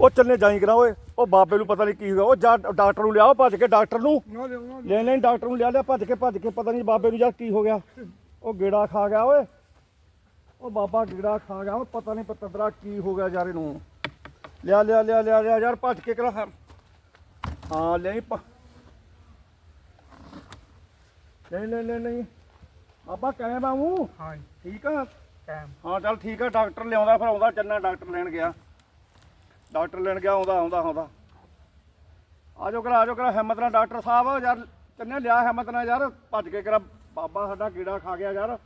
ਉਹ ਚੱਲੇ ਜਾਈ ਕਰਾ ਓਏ। ਉਹ ਬਾਬੇ ਨੂੰ ਪਤਾ ਨਹੀਂ ਕੀ ਹੋਇਆ। ਉਹ ਜਾ ਡਾਕਟਰ ਨੂੰ ਲਿਆਓ ਭੱਜ ਕੇ ਡਾਕਟਰ ਨੂੰ। ਲੈ ਲੈ ਡਾਕਟਰ ਨੂੰ ਲਿਆ ਲਿਆ ਭੱਜ ਕੇ ਭੱਜ ਕੇ ਪਤਾ ਨਹੀਂ ਬਾਬੇ ਨੂੰ ਯਾਰ ਕੀ ਹੋ ਗਿਆ। ਉਹ ਗੇੜਾ ਖਾ ਗਿਆ ਓਏ। ਉਹ ਬਾਬਾ ਗੇੜਾ ਖਾ ਗਿਆ ਪਤਾ ਨਹੀਂ ਪਤੰਦਰਾ ਕੀ ਹੋ ਗਿਆ ਯਾਰ ਇਹਨੂੰ। ਲਿਆ ਲਿਆ ਲਿਆ ਲਿਆ ਲਿਆ ਯਾਰ ਭੱਜ ਕੇ ਕਰਾ। ਹਾਂ ਲੈ ਪ ਨਹੀਂ ਨਹੀਂ ਨਹੀਂ ਨਹੀਂ। ਬਾਬਾ ਕਿਵੇਂ ਬਾਬੂ ਹਾਂ? ਠੀਕ ਆ? ਹਾਂ ਚੱਲ ਠੀਕ ਆ ਡਾਕਟਰ ਲਿਆਉਂਦਾ ਫਿਰ ਆਉਂਦਾ ਚੰਨਾ ਡਾਕਟਰ ਲੈਣ ਗਿਆ। ਡਾਕਟਰ ਲੈਣ ਗਿਆ ਆਉਂਦਾ ਆਉਂਦਾ ਆਉਂਦਾ। ਆਜੋ ਕਰਾ ਆਜੋ ਕਰਾ ਹਿੰਮਤ ਨਾਲ ਡਾਕਟਰ ਸਾਹਿਬ ਯਾਰ ਚੰਨੇ ਲਿਆ ਹਿੰਮਤ ਨਾਲ ਯਾਰ ਭੱਜ ਕੇ ਕਰਾ ਬਾਬਾ ਸਾਡਾ ਕੀੜਾ ਖਾ ਗਿਆ ਯਾਰ।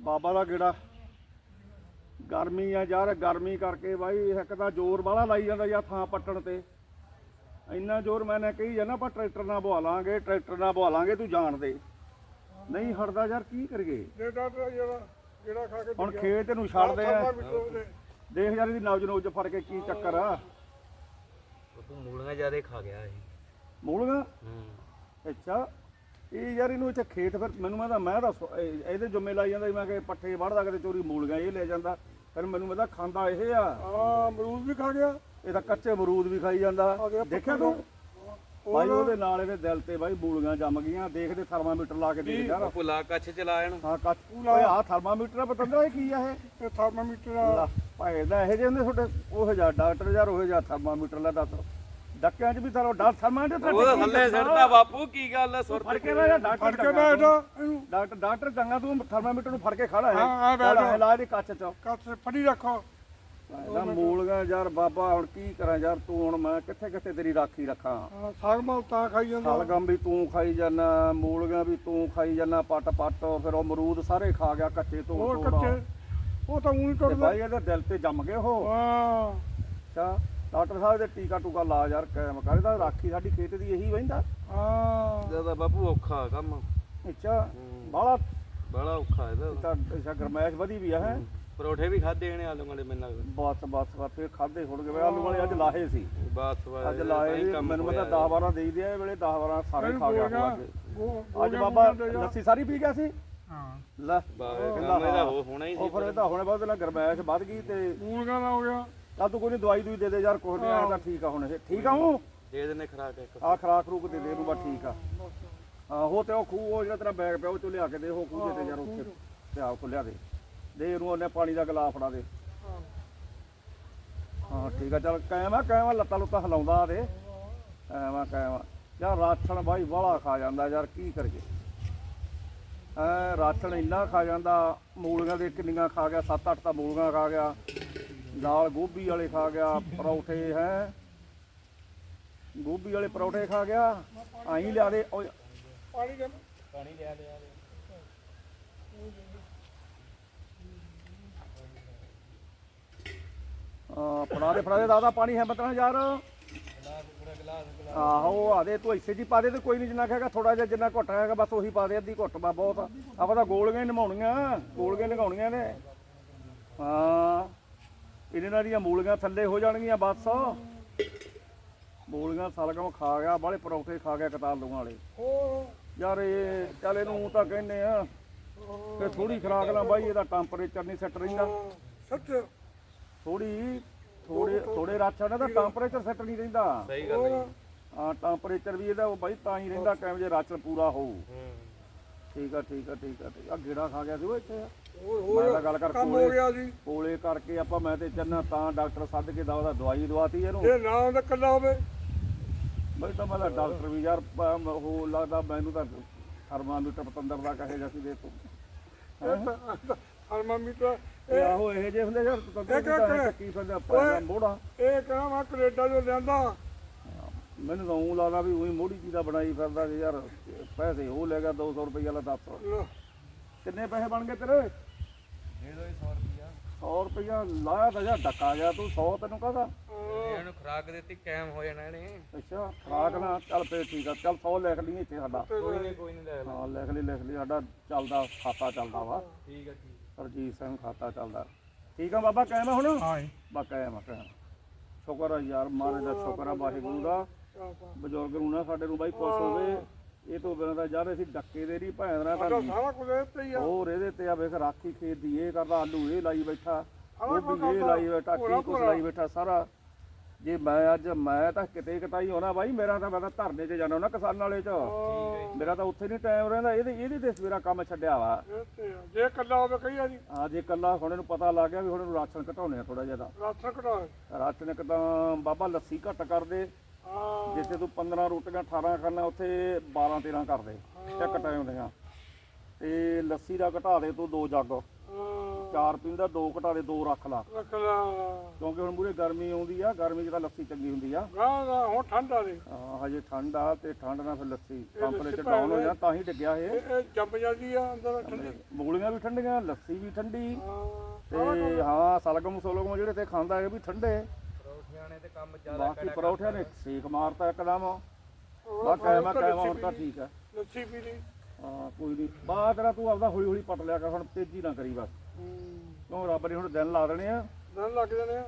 ਬਾਬਾ ਦਾ ਕੀੜਾ। ਗਰਮੀ ਆ ਯਾਰ ਗਰਮੀ ਕਰਕੇ ਬਾਈ ਇੱਕ ਤਾਂ ਜ਼ੋਰ ਵਾਲਾ ਲਾਈ ਜਾਂਦਾ ਯਾਰ ਥਾਂ ਪੱਟਣ ਤੇ। ਇੰਨਾ ਜ਼ੋਰ ਮੈਂ ਨੇ ਕਹੀ ਜਾਂਦਾ ਪਰ ਟਰੈਕਟਰ ਨਾਲ ਬਵਾ ਲਾਂਗੇ ਟਰੈਕਟਰ ਨਾਲ ਬਵਾ ਲਾਂਗੇ ਤੂੰ ਜਾਣ ਦੇ। ਨਹੀਂ ਹਟਦਾ ਯਾਰ ਕੀ ਕਰੀਏ? ਜਿਹੜਾ ਖਾ ਕੇ ਹੁਣ ਖੇਤ ਨੂੰ ਛੱਡਦੇ ਆ। ਦੇਖ ਯਾਰ ਇਹਦੀ ਨੌਜ ਨੌਜ ਫੜ ਕੇ ਕੀ ਚੱਕਰ ਆ। ਤੂੰ ਮੂਲੀਆਂ ਜਿਆਦੇ ਖਾ ਗਿਆ ਇਹ। ਮੂਲੀਆਂ? ਹੂੰ। ਅੱਛਾ ਇਹ ਯਾਰ ਇਹਨੂੰ ਇੱਥੇ ਖੇਤ ਫਿਰ ਮੈਨੂੰ ਮੈਂ ਤਾਂ ਮੈਂ ਤਾਂ ਸੋ- ਇਹ- ਇਹਦੇ ਜੁੰਮੇ ਲਾਈ ਜਾਂਦਾ ਸੀ, ਮੈਂ ਕਿ ਪੱਠੇ ਵੜਦਾ ਕਿਤੇ ਚੋਰੀ ਮੂਲੀਆਂ ਇਹ ਲੈ ਜਾਂਦਾ ਫਿਰ ਮੈਨੂੰ ਮੈਂ ਤਾਂ ਖਾਂਦਾ ਇਹ ਆ। ਹਾਂ ਅਮਰੂਦ ਵੀ ਖਾ ਗਿਆ। ਇਹ ਤਾਂ ਕੱਚੇ ਅਮਰੂਦ ਵੀ ਖਾਈ ਜਾਂਦਾ। ਦੇਖਿਆ ਤੂੰ? ਭਾਈ ਉਹਦੇ ਨਾਲ ਇਹਦੇ ਦਿਲ ਤੇ ਬਾਈ ਮੂਲੀਆਂ ਜੰਮ ਗਈਆਂ ਦੇਖਦੇ ਥਰਮਾਮੀਟਰ ਲਾ ਕੇ ਦੇਖ ਯਾਰ। ਪੁਲਾ ਕੱਛ ਚਲਾ ਇਹਨੂੰ ਹਾਂ ਕੱਚ ਓਏ ਆ ਥਰਮਾਮੀਟਰ ਆ ਪਤੰਦਰਾ ਇਹ ਕੀ ਆ ਇਹ? ਇਹ ਥਰਮਾਮੀਟਰ ਲਾ, ਭਾਏ ਦਾ ਇਹੋ ਹੁੰਦੇ ਤੁਹਾਡੇ ਉਹ ਜਿਹਾ ਡਾਕਟਰ ਯਾਰ ਉਹ ਜਿਹਾ ਥਰਮਾਮੀਟਰ ਲੈ ਦੱਸ। ਡੱਕਿਆਂ 'ਚ ਵੀ ਥਰੋ ਡਾਕਟਰ ਥਰਮਾਮੀਟਰ ਤਾਂ ਡਿੱਗੀ ਥੱਲੇ। ਸਿੱਟਦਾ ਬਾਪੂ ਕੀ ਗੱਲ ਆ ਸੁਰ ਫੜ ਕੇ ਨਾ ਯਾਰ ਡਾਕਟਰ ਫੜ ਕੇ ਬੈਠ ਤੂੰ। ਇਹਨੂੰ। ਡਾਕਟਰ ਡਾਕਟਰ ਚੰਗਾ ਤੂੰ ਥਰਮਾਮੀਟਰ ਨੂੰ ਫੜ ਕੇ ਖੜਾ ਹੈ। ਹਾਂ, ਹਾਂ, ਬੈਠ। ਲਾ ਇਹਦੇ ਕੱਚ 'ਚ। ਕੱਚ ਫੜੀ ਰੱਖੋ। ਇਹਦਾ ਮੂਲਗਾ ਯਾਰ ਬਾਬਾ ਹੁਣ ਕੀ ਕਰਾਂ ਯਾਰ ਤੂੰ ਹੁਣ ਮੈਂ ਕਿੱਥੇ ਕਿੱਥੇ ਤੇਰੀ ਰਾਖੀ ਰੱਖਾਂ? ਹਾਂ, ਸਾਗ ਮਾਲ ਤਾਂ ਖਾਈ ਜਾਂਦਾ। ਸਲਗਮ ਵੀ ਤੂੰ ਖਾਈ ਜਾਨਾ ਮੂਲਗਾ ਵੀ ਤੂੰ ਖਾਈ ਜਾਨਾ ਪੱਟ ਪੱਟ ਫਿਰ ਉਹ ਅਮਰੂਦ ਸਾਰੇ ਖਾ ਗਿਆ ਕੱਚੇ ਤੋਂ ਹੋਰ ਕੱਚੇ ਉਹ ਤਾਂ ਉਹੀ ਤੇ ਟੁੱਟਦਾ ਬਾਈ ਇਹਦੇ ਦਿਲ ਤੇ ਜੰਮ ਗਏ ਉਹ। ਹਾਂ। ਅੱਛਾ ਡਾਕਟਰ ਸਾਹਿਬ ਦੇ ਟੀਕਾ ਟੂਕਾ ਲਾ ਯਾਰ ਕਾਇਮ ਕਰ ਇਹਦਾ ਰਾਖੀ ਸਾਡੀ ਖੇਤ ਦੀ ਇਹੀ ਵਹਿੰਦਾ। ਹਾਂ। ਜ਼ਿਆਦਾ ਬਾਪੂ ਔਖਾ ਕੰਮ। ਅੱਛਾ ਬਾਲਾ ਬੜਾ ਔਖਾ ਇਹਦਾ ਤਾਂ। ਅੱਛਾ ਗਰਮੈਸ਼ ਵਧੀ ਵੀ ਆ ਹੈ। ਪਰੌਠੇ ਵੀ ਖਾਦੇ ਨੇ ਆਲੂ ਵਾਲੇ ਮੈਨੂੰ ਲੱਗਦਾ ਬਸ ਬਸ ਬਸ ਫੇਰ ਖਾਦੇ ਛੁੱਟ ਗਏ ਆਲੂ ਵਾਲੇ ਅੱਜ ਲਾਹੇ ਸੀ। ਬਾਤ ਸਵਾ ਅੱਜ ਲਾਏ ਸੀ, ਮੈਨੂੰ ਪਤਾ 10 12 ਦੇ ਦਿਆ ਇਹ ਵੇਲੇ 10 12 ਸਾਰੇ ਖਾ ਗਿਆ ਉਹ ਅੱਜ। ਬਾਬਾ। ਲੱਸੀ ਸਾਰੀ ਪੀ ਗਿਆ ਸੀ? ਹਾਂ। ਲੈ ਕਹਿੰਦਾ ਇਹਦਾ। ਹੋ। ਹੋਣਾ ਹੀ ਉਹ ਸੀ ਫਿਰ ਇਹ ਤਾਂ ਹੁਣੇ ਬਾਅਦ ਨਾਲ ਗਰਮੈਸ਼ ਵੱਧ ਗਈ ਤੇ ਮੂਲਗਾ ਨਾ ਹੋ ਗਿਆ? ਚੱਲ ਤੂੰ ਕੋਈ ਦਵਾਈ ਦੂਈ ਦੇ ਦੇ ਯਾਰ ਕੁਛ ਨਹੀਂ ਆਇਆ ਤਾਂ ਠੀਕ ਆ ਹੁਣ ਇਹ। ਠੀਕ ਆ ਹੂੰ ਦੇ ਦਿੰਨੇ ਖਰਾਕ ਇੱਕ। ਆ ਖਰਾਕ ਰੂਕ ਦੇ ਦੇ ਨੂੰ ਬਸ ਠੀਕ ਆ। ਹਾਂ ਹੋ ਤੇ ਉਹ ਖੂਹ ਉਹ ਜਿਹੜਾ ਤੇਰਾ ਬੈਗ ਪਿਆ ਉਹ ਚੋਂ ਲਿਆ ਕੇ ਦੇ ਉਹ ਖੂਹ ਦੇ ਤੇ ਯਾਰ ਉੱਥੇ। ਤੇ ਆ ਕੋ ਲਿਆ ਦੇ। ਦੇ ਇਹਨੂੰ ਉਹਨੇ ਪਾਣੀ ਦਾ ਗਲਾਸ ਫੜਾ ਦੇ। ਹਾਂ। ਠੀਕ ਆ ਚੱਲ ਕਾਇਮ ਆ ਕਾਇਮ ਆ ਲੱਤਾਂ ਲੁੱਤਾਂ ਹਿਲਾਉਂਦਾ ਦੇ। ਆ ਕਾਇਮ ਆ। ਯਾਰ ਰਾਛਣ ਬਾਈ ਬਾਹਲਾ ਖਾ ਜਾਂਦਾ ਯਾਰ ਕੀ ਕਰੀਏ। ਐ ਰਾਛਣ ਇੰਨਾ ਖਾ ਜਾਂਦਾ ਮੂਲੀਆਂ ਦੇ ਕਿੰਨੀਆਂ ਖਾ ਗਿਆ 7-8 ਤਾਂ ਮੂਲੀਆਂ ਖਾ ਗਿਆ ਨਾਲ ਗੋਭੀ ਵਾਲੇ ਖਾ ਗਿਆ ਪਰੌਠੇ ਹੈ। ਗੋਭੀ ਵਾਲੇ ਪਰੌਠੇ ਖਾ ਗਿਆ ਆਈ ਲਿਆ ਦੇ ਪਾਣੀ ਦੇ। ਆ, ਫੜਾ ਦੇ ਫੜਾ ਦੇ ਦਾਦਾ ਪਾਣੀ ਹੈ ਮਤਨਾ ਯਾਰ ਆਹੋ, ਆ ਦੇ ਤੂੰ ਇੱਥੇ ਜੀ ਪਾ ਦੇ ਤੇ ਕੋਈ ਨਹੀਂ ਜਿੰਨਾ ਕਹੇਗਾ ਥੋੜਾ ਜਿਹਾ ਜਿੰਨਾ ਘੁੱਟ ਹੈਗਾ, ਬਸ ਉਹੀ ਪਾ ਦੇ, ਅੱਧੀ ਘੁੱਟ ਬਾ ਬਹੁਤ ਆਪਾਂ ਤਾਂ ਗੋਲੀਆਂ ਹੀ ਨਿਭਾਉਣੀਆਂ ਗੋਲੀਆਂ ਲਗਾਉਣੀਆਂ ਨੇ। ਹਾਂ ਇਹਨਾਂ ਨਾਲ ਦੀਆਂ ਮੂਲੀਆਂ ਥੱਲੇ ਹੋ ਜਾਣਗੀਆਂ ਬਸ। ਮੂਲੀਆਂ ਸਲਗਮ ਖਾ ਗਿਆ, ਬਾਹਲੇ ਪਰੌਠੇ ਖਾ ਗਿਆ ਕਤਾਲੂਆਂ ਵਾਲੇ। ਯਾਰ ਇਹ ਚੱਲ ਇਹਨੂੰ ਤਾਂ ਕਹਿੰਦੇ ਆ ਕਿ ਥੋੜੀ ਖਰਾਕ ਨਾਲ ਬਾਈ ਇਹਦਾ ਟੈਂਪਰੇਚਰ ਨਹੀਂ ਸੈੱਟ ਰਹਿੰਦਾ। ਸੱਚ? ਥੋੜੀ ਥੋੜੇ ਥੋੜੇ ਰਾਛਾਂ ਦਾ ਟੈਂਪਰੇਚਰ ਸੈੱਟ ਨਹੀਂ ਰਹਿੰਦਾ। ਸਹੀ ਗੱਲ ਹੈ ਹਾਂ ਟੈਂਪਰੇਚਰ ਵੀ ਇਹਦਾ ਉਹ ਬਾਈ ਤਾਂ ਹੀ ਰਹਿੰਦਾ ਕਿਵੇਂ ਜੇ ਰਾਚਰ ਪੂਰਾ ਹੋਊ ਹੂੰ। ਠੀਕ ਆ ਠੀਕ ਆ ਠੀਕ ਆ ਠੀਕ ਆ। ਗੇੜਾ ਖਾ ਗਿਆ ਸੀ ਉਹ ਇੱਥੇ। ਹੋਰ ਮੈਂ ਤਾਂ ਗੱਲ ਕਰ ਕੰਮ ਹੋ ਗਿਆ ਜੀ। ਕੋਲੇ ਕਰਕੇ ਆਪਾਂ ਮੈਂ ਤੇ ਚੰਨਾ ਤਾਂ ਡਾਕਟਰ ਸੱਦ ਕੇ ਦਾ ਦਵਾਈ ਦਵਾਤੀ ਇਹਨੂੰ। ਇਹ ਨਾ ਦਾ ਕੱਲਾ ਹੋਵੇ। ਬਈ ਤਾਂ ਮੈਂ ਤਾਂ ਡਾਕਟਰ ਵੀ ਯਾਰ ਪ- ਉਹ ਲੱਗਦਾ ਮੈਨੂੰ ਤਾਂ ਥਰਮਾਮੀਟਰ ਪਤੰਦਰ ਦਾ ਕਹੇ ਸੀ ਦੇ ਤੂੰ ਥਰਮਾਮੀਟਰ ਇਹ ਆਹੋ ਇਹ ਜੇ ਹੁੰਦੇ ਯਾਰ ਪਤੰਦਰ ਦੀ ਤਾਂ ਇਹ ਕੀ ਫਿਰਦਾ ਪੈਣਾ ਮੋੜਾ ਇਹ ਕਹਾਂ ਮੈਂ ਕੈਨੇਡਾ ਜੋ ਲਿਆਂਦਾ। ਮੈਨੂੰ ਤਾਂ ਉਹ ਲੱਗਦਾ ਵੀ ਉਹੀ ਮੋੜੀ ਚੀਜ਼ ਦਾ ਬਣਾਈ ਫਿਰਦਾ ਸੀ ਯਾਰ ਪੈਸੇ ਉਹ ਲੈ ਗਿਆ 200 ਰੁਪਏ ਵਾਲਾ ਦੱਸ। ਲੋ, ਕਿੰਨੇ ਪੈਸੇ ਬਣ ਗਏ ਤੇਰੇ? ਦੇ ਦੋ 100 ਰੁਪਿਆ 100 ਰੁਪਇਆ ਲਾਇਆ ਤਾਂ ਜਾਂ ਡੱਕਾ ਗਿਆ ਤੂੰ 100 ਤੈਨੂੰ ਕਹਦਾ? ਇਹਨੂੰ ਖਰਾਕ ਦਿੱਤੀ ਕਾਇਮ ਹੋ ਜਾਣਾ ਇਹਨੇ। ਅੱਛਾ ਖਰਾਕ ਨਾ ਚੱਲ ਫੇਰ ਠੀਕ ਆ ਚੱਲ 100 ਲਿਖ ਲਈ ਇੱਥੇ ਸਾਡਾ। ਕੋਈ ਨਹੀਂ ਕੋਈ ਨਹੀਂ ਲੈ ਹਾਂ ਲਿਖ ਲਈ ਲਿਖ ਲਈ ਸਾਡਾ ਚੱਲਦਾ ਖਾਤਾ ਚੱਲਦਾ ਵਾ। ਠੀਕ ਹੈ ਠੀਕ ਹਰਜੀਤ ਸਿੰਘ ਖਾਤਾ ਚੱਲਦਾ। ਠੀਕ ਆ ਬਾਬਾ ਕਾਇਮ ਆ ਹੁਣ? ਹਾਂ ਜੀ। ਬਾ ਕਾਇਮ ਆ ਕਾਇਮ। ਸ਼ੁਕਰ ਆ ਯਾਰ ਮਹਾਰਾਜ ਦਾ ਸ਼ੁਕਰ ਆ ਵਾਹਿਗੁਰੂ ਦਾ। ਬਜ਼ੁਰਗ ਨੂੰ ਨਾ ਸਾਡੇ ਨੂੰ ਬਾਈ ਖੁਸ਼ ਹੋਵੇ। ਇਹ ਤੋਂ ਬਿਨਾਂ ਤਾਂ ਯਾਰ ਅਸੀਂ ਡੱਕੇ ਦੇ ਨਹੀਂ ਭੈਣ ਦਾ ਸਾਡਾ ਸਾਰਾ ਕੁਝ ਇੱਥੇ ਹੀ ਆ। ਹੋਰ ਇਹਦੇ ਤੇ ਆ ਵੇਖ ਰਾਖੀ ਖੇਤ ਦੀ ਇਹ ਕਰਦਾ ਆਲੂ ਇਹ ਲਾਈ ਬੈਠਾ ਗੋਭੀ ਇਹ ਲਾਈ ਬੈਠਾ ਭੋਰਾ ਕੀ ਕੁਛ। ਲਾਈ ਬੈਠਾ ਸਾਰਾ। ਜੇ ਮੈਂ ਅੱਜ ਮੈਂ ਤਾਂ ਕਿਤੇ ਕਿਤਾਈ ਹੋਣਾ ਬਾਈ ਮੇਰਾ ਤਾਂ ਮੈਂ ਤਾਂ ਧਰਨੇ 'ਚ ਜਾਣਾ ਨਾ ਕਿਸਾਨ ਵਾਲੇ 'ਚ। ਮੇਰਾ ਤਾਂ ਉੱਥੇ ਨਹੀਂ ਟਾਈਮ ਰਹਿੰਦਾ ਇਹਦੇ ਇਹਦੇ ਤੇ ਸਵੇਰਾ ਕੰਮ ਛੱਡਿਆ ਵਾ। ਤੇ। ਜੇ ਕੱਲਾ ਹੋਵੇ ਕਹੀ ਆ ਜੀ। ਆ ਜੇ ਕੱਲਾ ਹੁਣ ਇਹਨੂੰ ਪਤਾ ਲੱਗ ਗਿਆ ਵੀ ਹੁਣ ਇਹਨੂੰ ਰਾਸ਼ਨ ਘਟਾਉਣੇ ਆ ਥੋੜਾ ਜਿਹਾ ਰਾਸ਼ਨ ਕਢਾ ਰਾਸ਼ਨ ਇੱਕ ਤਾਂ ਬਾਬਾ ਲੱਸੀ ਘੱਟ ਕਰਦੇ ਹਾਂ। ਜਿੱਥੇ ਤੂੰ 15 ਰੋਟੀਆਂ 18 ਖਾਣਾ ਉੱਥੇ 12 13 ਕਰਦੇ ਇੱਕ ਟਾਈਮ ਦੀਆਂ। ਤੇ ਲੱਸੀ ਦਾ ਘਟਾ ਦੇ ਤੂੰ ਦੋ ਜੱਗ। ਹਾਂ ਚਾਰ ਪੀਂਦਾ ਦੋ ਘਟਾ ਦੇ ਦੋ ਰੱਖ ਲਾ। ਰੱਖ ਲਾ ਕਿਉਂਕਿ ਹੁਣ ਮੂਰੇ ਗਰਮੀ ਆਉਂਦੀ ਆ ਗਰਮੀ 'ਚ ਤਾਂ ਲੱਸੀ ਚੰਗੀ ਹੁੰਦੀ ਆ। ਗਾਂ ਦਾ ਹੁਣ ਠੰਡਾ ਦੇ ਹਾਂ, ਹਜੇ ਠੰਡ ਆ ਤੇ ਠੰਡ ਨਾਲ ਫਿਰ ਲੱਸੀ ਲੱਸੀ ਟੈਂਪਰੇਚਰ ਭਾਵੇਂ ਡਾਊਨ ਹੋ ਜਾ ਤਾਂ ਹੀ ਡਿੱਗਿਆ ਇਹ। ਇਹ ਇਹ ਜੰਮ ਜਾਂਦੀ ਆ ਅੰਦਰ ਠੰਡੀ। ਮੂਲੀਆਂ ਵੀ ਠੰਡੀਆਂ ਲੱਸੀ ਵੀ ਠੰਡੀ। ਤੇ ਹਾਂ ਸਲਗਮ ਸੋਲਗਮ ਜਿਹੜੇ ਤੇ ਖਾਂਦਾ ਇਹ ਵੀ ਠੰਡੇ। ਪਰੌਠਿਆਂ ਨੇ ਤੇ ਕੰਮ ਜ਼ਿਆਦਾ ਬਾਕੀ ਪਰੌਠਿਆਂ ਨੇ ਸੇਕ ਮਾਰਤਾ ਇੱਕਦਮ। ਬਾ ਕਾਇਮਾ ਕਾਇਮਾ ਹੁਣ ਤਾਂ ਠੀਕ ਆ। ਲੱਸੀ ਪੀ ਲਈ ਹਾਂ ਕੋਈ ਨਹੀਂ ਬਾਅਦ ਤੇਰਾ ਤੂੰ ਆਪਦਾ ਹੌਲੀ ਹੌਲੀ ਪਟ ਲਿਆ ਕਰ ਹੁਣ ਤੇਜ਼ੀ ਨਾ ਕਰੀ ਬਸ। ਕਿਉਂ ਰੱਬ ਨੇ ਹੁਣ ਦਿਨ ਲਾ ਦੇਣੇ ਆ। ਦਿਨ ਲੱਗ ਜਾਣੇ ਆ।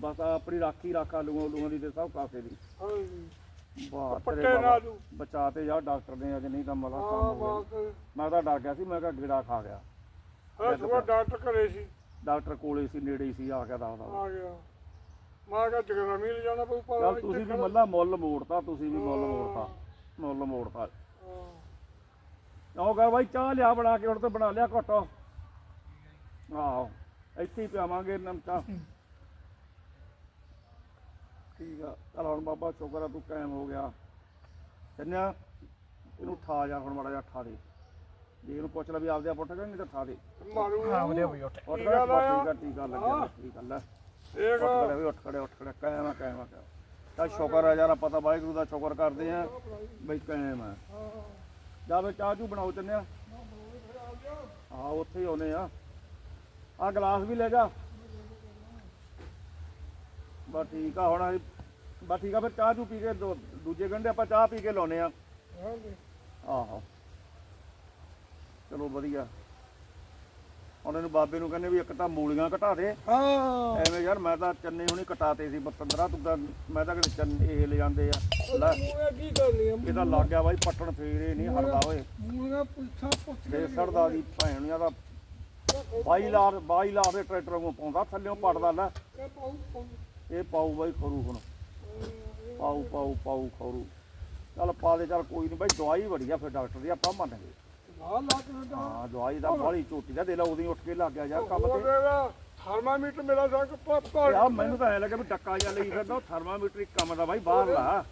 ਬਸ ਆਪਣੀ ਰਾਖੀ ਰੱਖ ਆਲੂਆਂ ਲੂਆਂ ਦੀ ਤੇ ਸਭ ਕਾਸੇ ਦੀ। ਹਾਂਜੀ। ਵਾਹ ਪੱਟੇ ਤੇਰੇ ਬਾਬਾ ਨਾਲੂ ਬਚਾ ਤੇ ਜਾ ਡਾਕਟਰ ਨੇ ਅੱਜ ਨਹੀਂ ਤਾਂ ਮਲਾ ਹਾਂ ਕੰਮ ਹੋ ਗਿਆ। ਬਾਤ ਮੈਂ ਤਾਂ ਡਰ ਗਿਆ ਸੀ ਮੈਂ ਕਿਹਾ ਗੇੜਾ ਖਾ ਗਿਆ। ਹਾਂ ਸੁਬਾ ਡਾਕਟਰ ਘਰੇ ਸੀ। ਡਾਕਟਰ ਕੋਲੇ ਸੀ ਨੇੜੇ ਹੀ ਸੀ ਆ ਕੇ ਦੱਸਦਾ। ਆ ਗਿਆ। ਮੈਂ ਕਿਹਾ ਜਗਰਾ ਮਿਲ ਜਾਣਾ ਪਊ ਪਰ ਚੱਲ ਤੁਸੀਂ ਵੀ ਮੱਲਾ ਮੁੱਲ ਮੋੜਤਾ ਤੁਸੀਂ ਵੀ ਮੁੱਲ ਮੋੜਤਾ ਮੁੱਲ ਮੋੜਤਾ। ਆਓ ਗਾ ਬਾਈ ਚਾਹ ਲਿਆ ਬਣਾ ਕੇ ਹੁਣ ਤੇ ਬਣਾ ਲਿਆ ਘੁੱਟ। ਆਹੋ ਇੱਥੇ ਹੀ ਪਿਆਵਾਂਗੇ ਨਮਕਾ ਠੀਕ ਆ ਚਲ ਹੁਣ ਬਾਬਾ ਸ਼ੁਕਰ ਆ ਤੂੰ ਕਾਇਮ ਹੋ ਗਿਆ। ਚੰਨਿਆ ਇਹਨੂੰ ਠਾ ਜਾ ਹੁਣ ਮਾੜਾ ਜਿਹਾ ਠਾ ਦੇ। ਜੇ ਇਹਨੂੰ ਪੁੱਛ ਲੈ ਵੀ ਆਪਦੇ ਆਪ ਉੱਠ ਗਿਆ ਨਹੀਂ ਤਾਂ ਠਾ ਦੇ। ਮਾਰੂ ਹਾਂ ਬਈ ਉੱਠ। ਗਿਆ। ਠੀਕ ਆ ਟੀਕਾ ਲੱਗਿਆ ਠੀਕ ਆ ਲੈ। ਉੱਠ ਖੜੇ ਵੀ ਉੱਠ ਖੜੇ ਉੱਠ ਖੜੇ ਕਾਇਮ ਆ ਕਾਇਮ ਆ। ਤਾਂ ਸ਼ੁਕਰ ਆ ਯਾਰ ਆਪਾਂ ਤਾਂ ਵਾਹਿਗੁਰੂ ਦਾ ਸ਼ੁਕਰ ਕਰਦੇ ਆ ਬਈ ਕਾਇਮ ਆ। ਜਾ ਵੇ ਚਾਹ ਚੂ ਬਣਾਓ ਚੰਨਿਆ। ਹਾਂ ਉੱਥੇ ਹੀ ਆਉਨੇ ਆ। ਆ ਗਲਾਸ ਵੀ ਲੈ ਜਾ। ਬਸ ਠੀਕ ਆ ਹੁਣ ਅਸੀਂ- ਬਸ ਠੀਕ ਆ ਫਿਰ ਚਾਹ ਚੂ ਪੀ ਕੇ ਦੋ- ਦੂਜੇ ਗੰਢੇ ਆਪਾਂ ਚਾਹ ਪੀ ਕੇ ਲਾਉਨੇ ਆ। ਆਹੋ। ਚਲੋ ਵਧੀਆ। ਹੁਣ ਇਹਨੂੰ ਬਾਬੇ ਨੂੰ ਕਹਿੰਦੇ ਵੀ ਇੱਕ ਤਾਂ ਮੂਲੀਆਂ ਘਟਾ ਦੇ। ਹਾਂ। ਐਵੇਂ ਯਾਰ ਮੈਂ ਤਾਂ ਚੰਨੇ ਹੁਣੀ ਕਟਾਤੇ ਸੀ ਬਤੰਦਰਾ ਤੂੰ ਤਾਂ ਮੈਂ ਤਾਂ ਕਿਤੇ ਚੰਨ ਇਹ ਲੈ ਜਾਂਦੇ ਆ। ਲੈ। ਮੂੰਹ ਕੀ ਕਰਨੀ ਆ ਇਹਦਾ ਲੱਗ ਗਿਆ ਬਾਈ ਪੱਟਣ ਫੇਰੇ ਨਹੀਂ ਹਟਦਾ ਓਏ। ਮੂੰਹ ਪੁੱਛਾ ਪੁੱਛ ਦੇ ਸੜਦਾ ਦੀ ਭੈਣ ਦਾ ਬਾਈ ਲਾਰ ਬਾਈ ਲਾਰ ਦੇ ਟਰੈਕਟਰ ਨੂੰ ਪਾਉਂਦਾ ਥੱਲੇੋਂ ਪੜਦਾ ਲੈ। ਇਹ ਪਾਉ ਬਾਈ ਖਰੂ ਹੁਣ। ਪਾਉ ਪਾਉ ਪਾਉ ਖਰੂ। ਚੱਲ ਪਾ ਦੇ ਚੱਲ ਕੋਈ ਨਹੀਂ ਬਾਈ ਦਵਾਈ ਬੜੀ ਆ ਫਿਰ ਡਾਕਟਰ ਦੀ ਆਪਾਂ ਮੰਨ ਗਏ। ਆ ਲਾ ਕੇ ਦਾ ਹਾਂ ਦਵਾਈ ਦਾ ਬਾਹਲੀ ਝੋਟੀ ਦਾ ਦੇ ਲਾ ਉਹਦੀ ਉੱਠ ਕੇ ਲੱਗ ਗਿਆ ਯਾਰ ਕੰਮ ਤੇ। ਥਰਮਾਮੀਟਰ ਮੇਰਾ ਸੰਗ ਪੱਪਾ। ਯਾਰ ਮੈਨੂੰ ਤਾਂ ਐ ਲੱਗਾ ਵੀ ਡੱਕਾ ਜਿਹਾ ਲਈ ਫਿਰਦਾ ਥਰਮਾਮੀਟਰ ਇੱਕ ਕੰਮ ਦਾ ਬਾਈ ਬਾਹਰ ਲਾ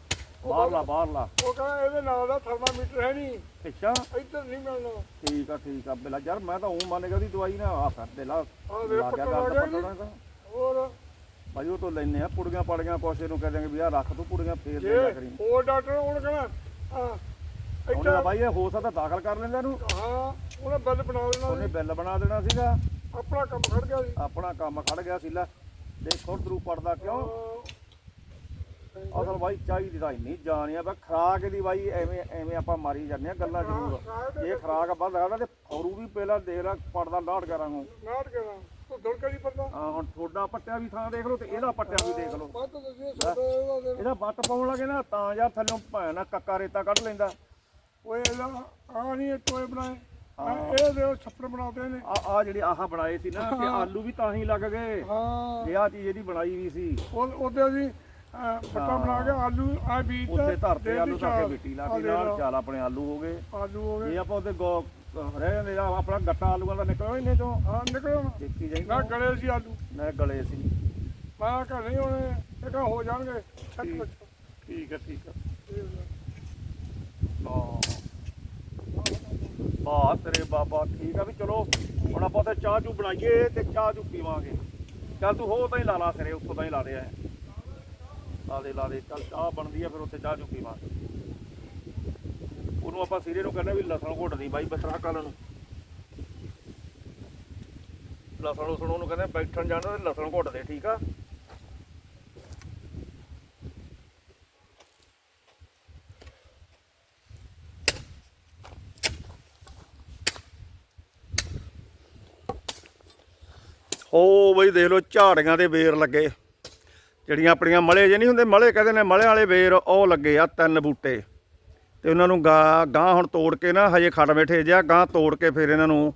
ਬਾਹਰ ਲਾ ਬਾਹਰ ਲਾ ਉਹ ਕਹਿੰਦਾ ਇਹਦੇ ਨਾਲ ਦਾ ਥਰਮਾਮੀਟਰ ਹੈ ਨਹੀਂ। ਅੱਛਾ। ਇੱਧਰ ਨਹੀਂ ਮਿਲਣਾ। ਠੀਕ ਆ ਠੀਕ ਆ। ਬਿਲਾ ਯਾਰ ਮੈਂ ਤਾਂ ਉਹ ਮੰਨ ਗਿਆ ਉਹਦੀ ਦਵਾਈ ਨਾ ਆ ਫਿਰ ਦੇ ਲਾ ਆ ਵੇ ਲਾ ਗਿਆ ਗੱਲ ਗਿਆ ਤਾਂ ਪੱਟਣਾ ਤਾਂ ਹੋਰ? ਭਾਈ ਉਹ ਤੋਂ ਲੈਨੇ ਆ ਪੁੜੀਆਂ ਪੜੀਆਂ ਕੋਸ਼ੇ ਨੂੰ ਕਹਿ ਦਿਆਂਗੇ ਵੀ ਆ ਰੱਖ ਤੂੰ ਪੁੜੀਆਂ ਫੇਰ ਦੇ ਜੇ ਦਿਆ ਕਰੀ। ਹੋਰ ਡਾਕਟਰ ਉਹਨੇ ਕਹਿਣਾ ਆ ਉਹਨੇ ਤਾਂ ਬਾਈ ਇਹ ਹੋ ਸਕਦਾ ਦਾਖਲ ਕਰ ਲੈਂਦਾ ਇਹਨੂੰ। ਹਾਂ ਉਹਨੇ ਬਿੱਲ ਬਣਾ ਦੇਣਾ ਉਹਨੇ ਬਿੱਲ ਬਣਾ ਦੇਣਾ ਸੀਗਾ। ਆਪਣਾ ਕੰਮ ਖੜ ਗਿਆ ਸੀ। ਆਪਣਾ ਕੰਮ ਖੜ ਗਿਆ ਸੀ ਲੈ। ਦੇਖ ਖੁਦ ਰੂ ਪੜਦਾ ਕਿਉਂ? ਅਸਲ ਬਾਈ ਚਾਹੀਦੀ ਤਾਂ ਇੰਨੀ ਜਾਣੀ ਆ ਬਈ ਖਰਾਕ ਦੀ ਬਾਈ ਐਵੇਂ ਐਵੇਂ ਆਪਾਂ ਮਾਰੀ ਜਾਂਦੇ ਆ ਗੱਲਾਂ ਜ਼ਰੂਰ। ਜੇ ਖਰਾਕ ਬੰਦ ਕਰਦਾ ਤੇ ਖੌਰੂ ਵੀ ਪਹਿਲਾਂ ਦੇਖ ਲੈ ਪੜਦਾ ਲਾੜ ਕਰਾਂ ਨੂੰ। ਨਾਟ ਕਰਾਂ। ਤੂੰ ਧੜਕਾ ਨਹੀਂ ਪੜਦਾ? ਆ ਹੁਣ ਤੁਹਾਡਾ ਪੱਟਿਆ ਵੀ ਥਾਂ ਦੇਖ ਲਓ ਤੇ ਇਹਦਾ ਪੱਟਿਆ ਵੀ ਦੇਖ ਲਓ। ਇਹਦਾ ਵੱਟ ਪਾਉਣ ਲੱਗੇ ਨਾ ਤਾਂ ਯਾਰ ਥੱਲੋਂ ਭੈਣਾ ਕੱਕਾ ਰੇਤਾ ਕੱਢ ਲੈਂਦਾ। ਓਏ ਇਹਦਾ ਆ ਨਹੀਂ ਟੋਏ ਬਣਾਏ। ਇਹ ਦੇ ਛੱਪੜ ਬਣਾਉਂਦੇ ਨੇ। ਆ ਆ ਜਿਹੜੇ ਆਹ ਬਣਾਏ ਸੀ ਨਾ ਕਿ ਆਲੂ ਵੀ ਤਾਂ ਹੀ ਲੱਗ ਗਏ। ਹਾਂ। ਇਹ ਆ ਚੀਜ਼ ਇਹਦੀ ਬਣਾਈ ਵੀ ਸੀ। ਉਹ ਉਹਦੇ ਜੀ ਪੱਟਾ ਬਣਾ ਕੇ ਆਲੂ ਆ ਬੀਜ ਉੱਥੇ ਧਰਤੇ ਆਲੂ ਤਾਂ ਕੇ। ਮਿੱਟੀ ਲਾ ਕੇ ਨਾਲ ਚੱਲ ਆਪਣੇ ਆਲੂ ਹੋ ਗਏ। ਆਲੂ ਹੋ ਗਏ। ਇਹ ਆਪਾਂ ਉਹਦੇ ਗੋ ਰਹਿ ਜਾਂਦੇ ਆ ਆਪਣਾ ਗੱਟਾ ਆਲੂਆਂ ਦਾ ਨਿਕਲੋ ਇਹਨੇ ਚੋਂ ਹਾਂ ਨਿਕਲੋ ਨਾ ਦੇਖੀ ਜਾਈ। ਨਾ ਗਲੇ ਸੀ ਆਲੂ। ਨਾ ਗਲੇ ਸੀ। ਮੈਂ ਕਹਾਂ ਨਹੀਂ ਹੋਣੇ ਇਹ ਕਹਾਂ ਹੋ ਜਾਣਗੇ ਛੱਟ ਠੀਕ। ਵਿੱਚ ਠੀਕ ਹੈ ਠੀਕ ਹੈ। ਬਾ ਤੇਰੇ ਬਾਬਾ ਠੀਕ ਆ ਵੀ ਚਲੋ ਹੁਣ ਆਪਾਂ ਤੇ ਚਾਹ ਚੂ ਬਣਾਈਏ ਤੇ ਚਾਹ ਚੂ ਪੀਵਾਂਗੇ। ਚੱਲ ਤੂੰ ਹੋ ਤਾਂ ਹੀ ਲਾ ਲਾ ਸਿਰੇ ਉੱਥੋਂ ਤਾਂ ਹੀ ਲਾ ਦੇ ਲਾ ਦੇ ਲਾ ਦੇ ਚੱਲ ਚਾਹ ਬਣਦੀ ਆ, ਫਿਰ ਉੱਥੇ ਚਾਹ ਚੁੱਕੀ ਪੀਵਾਂਗੇ ਉਹਨੂੰ ਆਪਾਂ ਸਿਰੇ ਨੂੰ ਕਹਿੰਦੇ ਵੀ ਲਸਣ ਘੁੱਟਦੀ ਬਾਈ ਬਸਰਾ ਕੱਲ ਨੂੰ। ਲਸਣ ਲਸਣ ਉਹਨੂੰ ਕਹਿੰਦੇ ਬੈਠਣ ਜਾਣਾ ਤੇ ਲਸਣ ਘੁੱਟ ਠੀਕ ਆ? ਹੋ ਬਈ ਦੇਖ ਲਓ, ਝਾੜੀਆਂ ਦੇ ਵੇਰ ਲੱਗੇ। ਜਿਹੜੀਆਂ ਆਪਣੀਆਂ ਮਲੇ ਜੇ ਨਹੀਂ ਹੁੰਦੇ, ਮਲੇ ਕਹਿੰਦੇ ਨੇ, ਮਲੇ ਵਾਲੇ ਵੇਰ ਉਹ ਲੱਗੇ ਆ ਤਿੰਨ ਬੂਟੇ। ਤੇ ਉਹਨਾਂ ਨੂੰ ਗਾਂ ਗਾਂ ਹੁਣ ਤੋੜ ਕੇ ਨਾ ਹਜੇ ਖੜ ਬੈਠੇ ਜਿਆ ਗਾਂ ਤੋੜ ਕੇ ਫਿਰ ਇਹਨਾਂ ਨੂੰ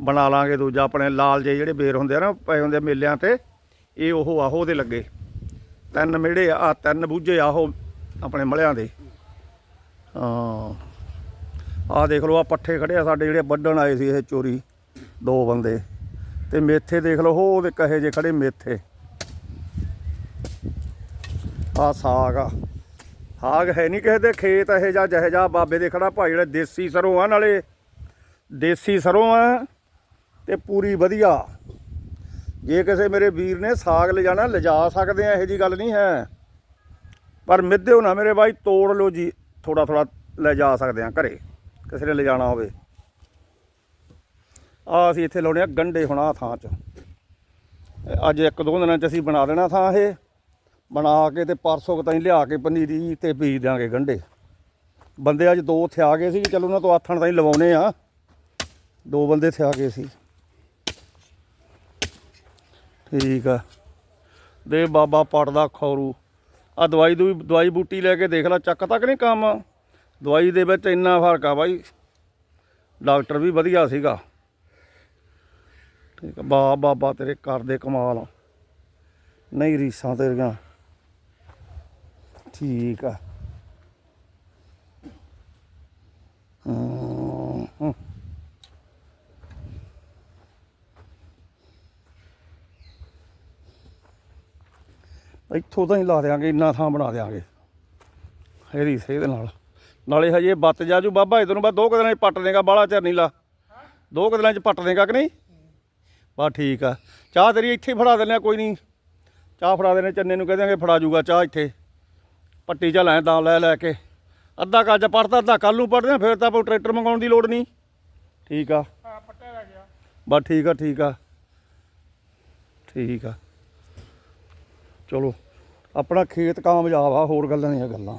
ਬਣਾ ਲਾਂਗੇ ਦੂਜਾ ਆਪਣੇ ਲਾਲ ਜੇ ਜਿਹੜੇ ਵੇਰ ਹੁੰਦੇ ਆ ਨਾ, ਪਏ ਹੁੰਦੇ ਆ ਮੇਲਿਆਂ ਤੇ, ਇਹ ਉਹ ਆਹੋ ਦੇ ਲੱਗੇ। ਤਿੰਨ ਮੇੜੇ ਆ, ਆਹ ਤਿੰਨ ਬੂਝੇ ਆ ਉਹ ਆਪਣੇ ਮਲਿਆਂ ਦੇ। ਹਾਂ। ਆਹ ਦੇਖ ਲਓ ਆ ਪੱਠੇ ਖੜੇ ਆ ਸਾਡੇ ਜਿਹੜੇ ਵੱਢਣ ਆਏ ਸੀ ਇਹ ਚੋਰੀ, ਦੋ ਬੰਦੇ। ਤੇ ਮੇਥੇ ਦੇਖ ਲਓ, ਉਹ ਉਹਦੇ ਕਹੇ ਜੇ ਖੜੇ ਮੇਥੇ। ਆ ਸਾਗ ਆ। ਸਾਗ ਹੈ ਨਹੀਂ ਕਿਸੇ ਦੇ ਖੇਤ ਇਹ ਜਾਂ ਜਿਹੇ ਜਾ ਬਾਬੇ ਦੇ ਖੜਾ ਭਾਈ ਜਿਹੜੇ ਦੇਸੀ ਸਰੋਂ ਆ ਨਾਲੇ। ਦੇਸੀ ਸਰੋਂ ਆ ਤੇ ਪੂਰੀ ਵਧੀਆ। ਜੇ ਕਿਸੇ ਮੇਰੇ ਵੀਰ ਨੇ ਸਾਗ ਲਿਜਾਣਾ, ਲਿਜਾ ਸਕਦੇ ਆ, ਇਹੋ ਜੀ ਗੱਲ ਨਹੀਂ ਹੈ। ਪਰ ਮਿੱਧਿਓ ਨਾ ਮੇਰੇ ਬਾਈ, ਤੋੜ ਲਓ ਜੀ ਥੋੜਾ ਥੋੜਾ ਲੈ ਜਾ ਸਕਦੇ ਆ ਘਰੇ, ਕਿਸੇ ਨੇ ਲਿਜਾਣਾ ਹੋਵੇ। ਆ ਅਸੀਂ ਇੱਥੇ ਲਾਉਣੇ ਆ ਗੰਡੇ ਹੁਣ ਥਾਂ 'ਚ। ਅੱਜ ਇੱਕ ਦੋ ਦਿਨਾਂ 'ਚ ਅਸੀਂ ਬਣਾ ਦੇਣਾ ਥਾਂ ਇਹ। ਬਣਾ ਕੇ ਤੇ ਪਰਸੋਂ ਕੁ ਤਾਈਂ ਲਿਆ ਕੇ ਪਨੀਰੀ ਤੇ ਬੀਜ ਦਿਆਂਗੇ ਗੰਡੇ ਬੰਦੇ ਅੱਜ ਦੋ ਇੱਥੇ ਆ ਗਏ ਸੀ ਚਲੋ ਉਹਨਾਂ ਤੋਂ ਆਥਣ ਤਾਈਂ ਲਵਾਉਣੇ ਆ। ਦੋ ਬੰਦੇ ਇੱਥੇ ਆ ਗਏ ਸੀ। ਠੀਕ ਆ। ਦੇ ਬਾਬਾ ਪੜਦਾ ਖੌਰੂ। ਆ ਦਵਾਈ ਦੂਈ ਦਵਾਈ ਬੂਟੀ ਲੈ ਕੇ ਦੇਖ ਲੈ, ਚੱਕ ਤੱਕ ਨਹੀਂ ਕੰਮ? ਦਵਾਈ ਦੇ ਵਿੱਚ ਇੰਨਾ ਫ਼ਰਕ ਆ ਬਾਈ। ਡਾਕਟਰ ਵੀ ਵਧੀਆ ਸੀਗਾ। ਠੀਕ ਆ, ਬਾ ਬਾਬਾ ਤੇਰੇ ਕਰਦੇ ਕਮਾਲ ਨਹੀਂ ਰੀਸਾਂ ਤੇਰੀਆਂ। ਠੀਕ ਆ। ਹਮ, ਇੱਥੋਂ ਤਾਂ ਹੀ ਲਾ ਦਿਆਂਗੇ ਇੰਨਾ ਥਾਂ ਬਣਾ ਦਿਆਂਗੇ। ਇਹਦੀ ਸੇਧ ਨਾਲ। ਨਾਲੇ ਹਜੇ ਬੱਤ ਜਾਜੂ ਬਾਬਾ ਇਹ ਤੈਨੂੰ ਬਸ ਦੋ ਕੁ ਦਿਨਾਂ ਚ ਪੱਟ ਦੇਗਾ ਬਾਹਲਾ ਚਿਰ ਨਹੀਂ ਲਾ। ਦੋ ਕੁ ਦਿਨਾਂ ਚ ਪੱਟ ਦੇਗਾ ਕਿ ਨਹੀਂ? ਬਸ ਠੀਕ ਆ। ਚਾਹ ਤੇਰੀ ਇੱਥੇ ਹੀ ਫੜਾ ਦਿੰਦੇ ਆ ਕੋਈ ਨਹੀਂ। ਚਾਹ ਫੜਾ ਦੇਣੇ ਚੰਨੇ ਨੂੰ ਕਹਿ ਦਿਆਂਗੇ ਫੜਾ ਜੂਗਾ ਚਾਹ ਇੱਥੇ। ਪੱਟੀ ਚਾ ਲੈ ਤਾਂ ਲੈ ਲੈ ਕੇ। ਅੱਧਾ ਕੱਜ ਪੜਤਾ ਅੱਧਾ ਕੱਲ ਨੂੰ ਪੜਦੇ ਫਿਰ ਤਾਂ ਆਪਾਂ ਟਰੈਕਟਰ ਮੰਗਾਉਣ ਦੀ ਲੋੜ ਨਹੀਂ। ਠੀਕ ਆ। ਆ ਪੱਟਾ ਰਹਿ ਗਿਆ। ਬਸ ਠੀਕ ਆ ਠੀਕ ਆ। ਠੀਕ ਆ। ਚਲੋ ਆਪਣਾ ਖੇਤ ਕਾਮਯਾਬ ਆ ਹੋਰ ਗੱਲਾਂ ਨਹੀਂ ਆ ਗੱਲਾਂ।